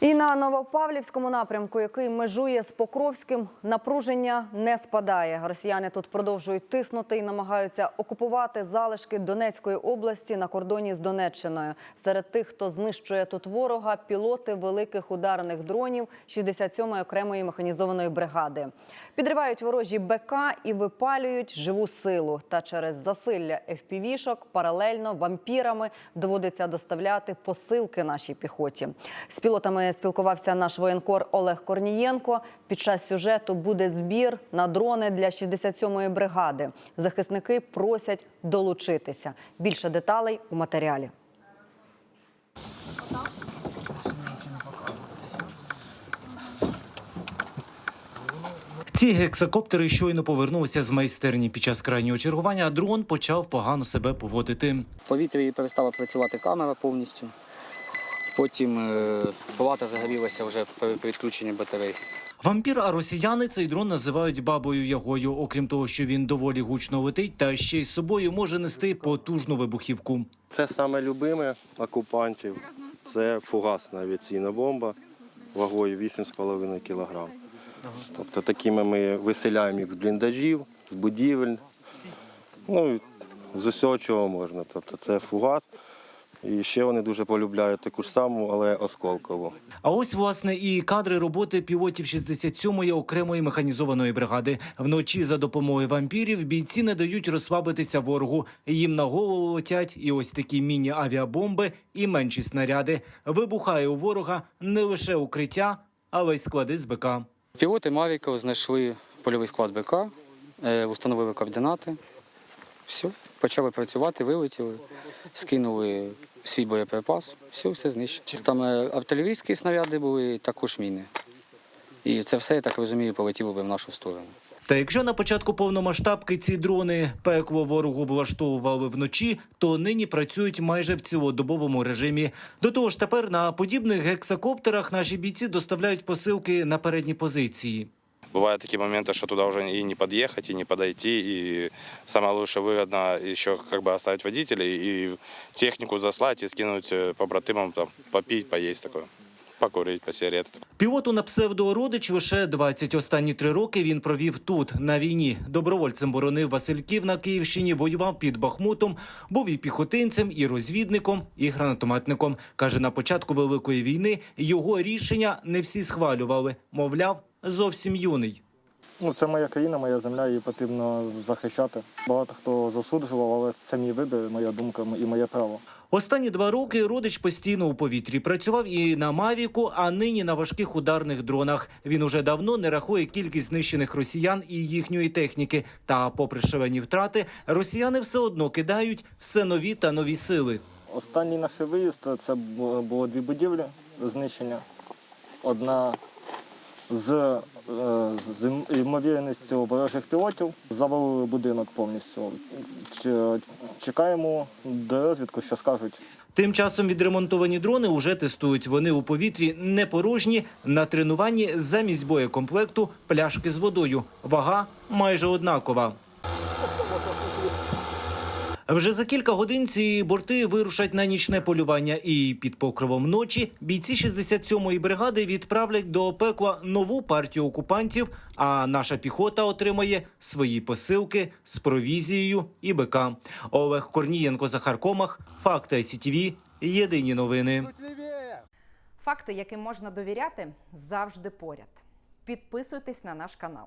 І на Новопавлівському напрямку, який межує з Покровським, напруження не спадає. Росіяни тут продовжують тиснути і намагаються окупувати залишки Донецької області на кордоні з Донеччиною. Серед тих, хто знищує тут ворога, пілоти великих ударних дронів 67-ї окремої механізованої бригади. Підривають ворожі БК і випалюють живу силу. Та через засилля FPV-шок паралельно вампірами доводиться доставляти посилки нашій піхоті. З пілотами спілкувався наш воєнкор Олег Корнієнко. Під час сюжету буде збір на дрони для 67-ї бригади. Захисники просять долучитися. Більше деталей у матеріалі. Ці гексакоптери щойно повернувся з майстерні під час крайнього чергування, а дрон почав погано себе поводити. В повітрі перестала працювати камера повністю. Потім е, плата загорілася вже при відключенні батарей. Вампір, а росіяни цей дрон називають бабою ягою. Окрім того, що він доволі гучно летить, та ще й з собою може нести потужну вибухівку. Це саме любиме окупантів. Це фугасна авіаційна бомба вагою 8,5 кг. Тобто такими ми виселяємо їх з бліндажів, з будівель, ну з усього чого можна. Тобто це фугас. І ще вони дуже полюбляють таку ж саму, але осколкову. А ось власне і кадри роботи пілотів 67-ї окремої механізованої бригади. Вночі за допомогою вампірів бійці не дають розслабитися ворогу. Їм на голову летять і ось такі міні-авіабомби, і менші снаряди. Вибухає у ворога не лише укриття, але й склади з БК. Пілоти Мавіков знайшли польовий склад БК, е, встановили координати. Все, почали працювати, вилетіли, скинули свій боєприпас, все, все знищено. Там е, артилерійські снаряди були, також міни. І це все, я так розумію, полетіло би в нашу сторону. Та якщо на початку повномасштабки ці дрони пекло ворогу влаштовували вночі, то нині працюють майже в цілодобовому режимі. До того ж, тепер на подібних гексакоптерах наші бійці доставляють посилки на передні позиції. Бывают такие моменты, что туда уже и не подъехать, и не подойти, и самое лучшее выгодно еще как бы оставить водителей и технику заслать и скинуть э, побратимам там попить, поесть такое, покурить, посигарет. Пілоту на псевдородич лише 20. Останні три роки він провів тут на війні. Добровольцем боронив Васильків на Київщині, воював під Бахмутом, був і піхотинцем, і розвідником, і гранатометником. каже, на початку великої війни його рішення не всі схвалювали. Мовляв, зовсім юний. Ну, це моя країна, моя земля, її потрібно захищати. Багато хто засуджував, але це мій вибір, моя думка і моє право. Останні два роки родич постійно у повітрі працював і на Мавіку, а нині на важких ударних дронах. Він уже давно не рахує кількість знищених росіян і їхньої техніки. Та, попри шалені втрати, росіяни все одно кидають все нові та нові сили. Останній наш виїзд це було дві будівлі знищення. Одна з, е, з ймовірністю ворожих пілотів завалили будинок повністю. Чекаємо до розвідку, що скажуть. Тим часом відремонтовані дрони уже тестують. Вони у повітрі не порожні. На тренуванні замість боєкомплекту пляшки з водою. Вага майже однакова. Вже за кілька годин ці борти вирушать на нічне полювання, і під покровом ночі бійці 67-ї бригади відправлять до пекла нову партію окупантів. А наша піхота отримає свої посилки з провізією і БК. Олег Корнієнко, Захар Комах, Факти СІТВ. Єдині новини. Факти, яким можна довіряти, завжди поряд. Підписуйтесь на наш канал.